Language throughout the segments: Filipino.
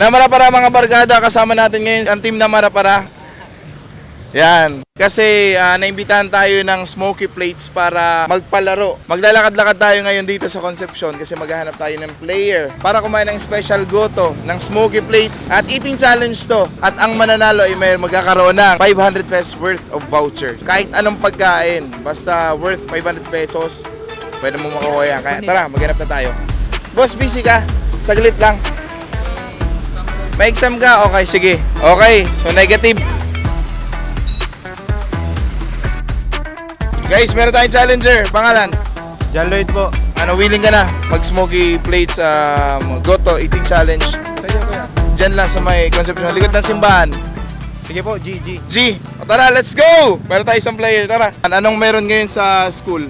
Namara para mga barkada, kasama natin ngayon ang team Namara para. Yan. Kasi ah, naimbitahan tayo ng Smoky Plates para magpalaro. Maglalakad-lakad tayo ngayon dito sa Concepcion kasi maghahanap tayo ng player para kumain ng special goto ng Smoky Plates at eating challenge to. At ang mananalo ay may magkakaroon ng 500 pesos worth of voucher. Kahit anong pagkain, basta worth 500 pesos, pwede mo makuha yan. Kaya tara, maghanap na tayo. Boss, busy ka? Saglit lang. May exam ka? Okay, sige. Okay, so negative. Guys, meron tayong challenger. Pangalan? John Lloyd po. Ano, willing ka na? Mag-smoky plates, um, goto, eating challenge. Diyan lang sa may Concepcion. Likod ng simbahan. Sige po, GG. G, o tara, let's go! Meron tayo isang player, tara. An- Anong meron ngayon sa school?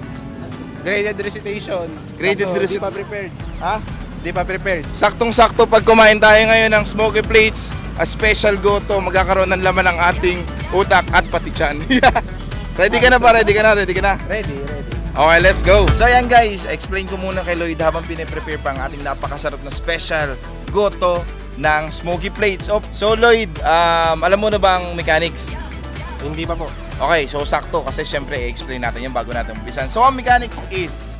Graded recitation. Graded Sakto, reci- Di pa prepared. Ha? Di pa prepared. Saktong-sakto pag kumain tayo ngayon ng smoky plates, a special goto, magkakaroon ng laman ng ating utak at pati tiyan. ready ka na ba? Ready ka na? Ready ka na? Ready, ready. Okay, let's go. So ayan guys, explain ko muna kay Lloyd habang piniprepare pa ang ating napakasarap na special goto ng smoky plates. Oh, so Lloyd, um, alam mo na ba ang mechanics? Hindi pa po. Okay, so sakto kasi syempre i-explain natin yan bago natin umpisan. So ang mechanics is,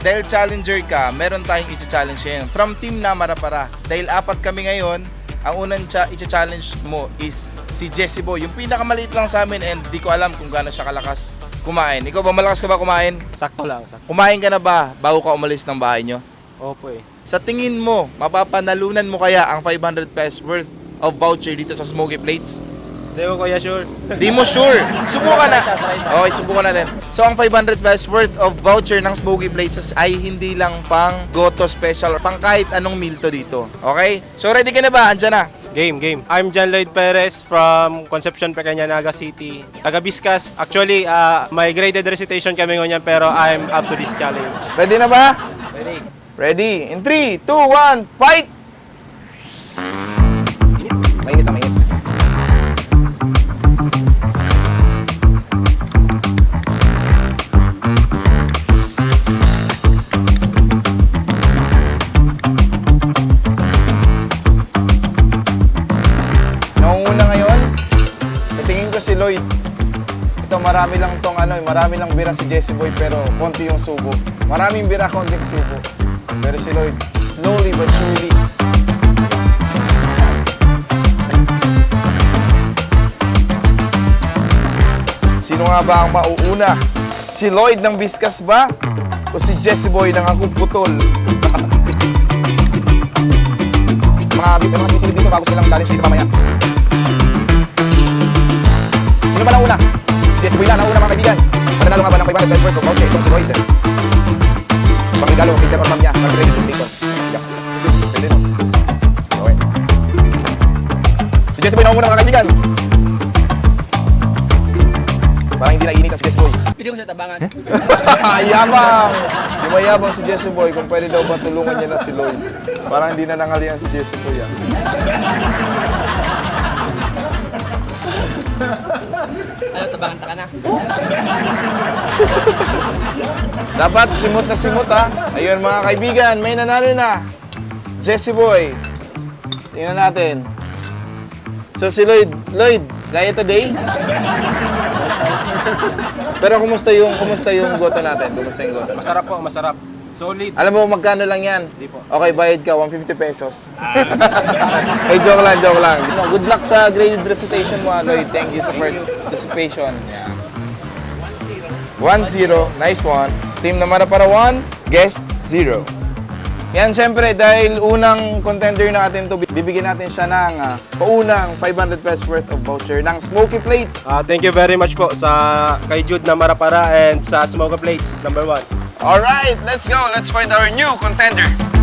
dahil challenger ka, meron tayong i-challenge ngayon. From team na Marapara. Dahil apat kami ngayon, ang unang cha- i-challenge mo is si Jesse Boy. Yung pinakamaliit lang sa amin and di ko alam kung gaano siya kalakas kumain. Ikaw ba malakas ka ba kumain? Sakto lang, sakto. Kumain ka na ba bago ka umalis ng bahay nyo? Opo eh. Sa tingin mo, mapapanalunan mo kaya ang 500 pesos worth of voucher dito sa Smoky Plates? Hindi ko kuya sure. Di mo sure. Subukan na. Okay, subukan natin. So, ang 500 pesos worth of voucher ng Smoky Plates ay hindi lang pang Goto Special or pang kahit anong meal to dito. Okay? So, ready ka na ba? Andiyan na. Game, game. I'm John Lloyd Perez from Concepcion, Pequeña, Naga City. Taga Biscas. Actually, ah, may graded recitation kami ngayon pero I'm up to this challenge. Ready na ba? Ready? Ready. In 3, 2, 1, fight! Lloyd. Ito marami lang tong ano, eh, marami lang bira si Jesse Boy pero konti yung subo. Maraming bira, konting subo. Pero si Lloyd, slowly but surely. Sino nga ba ang mauuna? Si Lloyd ng Viscas ba? O si Jesse Boy ng Akong Putol? mga may mga sisilip dito bago silang challenge dito mamaya. Boy na nauna mga kaibigan. Mananalo nga ba ng 500 pesos worth of voucher itong si Lloyd? Pangregalo kay Sir Ormam niya. Pag ready station. Yeah. Pwede no? Okay. Si Jesse Boy nauna mga kaibigan. Parang hindi nainit ang si Jesse Boy. Pwede ko sa tabangan. Yabang! Yumayabang si Jesse Boy kung pwede daw ba tulungan niya na si Lloyd. Parang hindi na nangalian si Jesse Boy ah. Ano, tabangan sa kana? Dapat simot na simot ha. Ayun mga kaibigan, may nanalo na. Jesse Boy. Tingnan natin. So si Lloyd, Lloyd, kaya today? Pero kumusta yung kumusta yung goto natin? Kumusta yung goto? Masarap po, masarap. Solid. Alam mo magkano lang yan? Di po. Okay, bayad ka 150 pesos. hey, joke lang, joke lang. No, good luck sa graded recitation mo, Lloyd. Thank you sa participation. Yeah. 1-0. Nice one. Team na Mara para 1, guest 0. Yan, syempre, dahil unang contender natin to, bibigyan natin siya ng ah, paunang 500 pesos worth of voucher ng Smoky Plates. Ah, thank you very much po sa kay Jude na Marapara and sa Smoke Plates, number one. Alright, let's go. Let's find our new contender.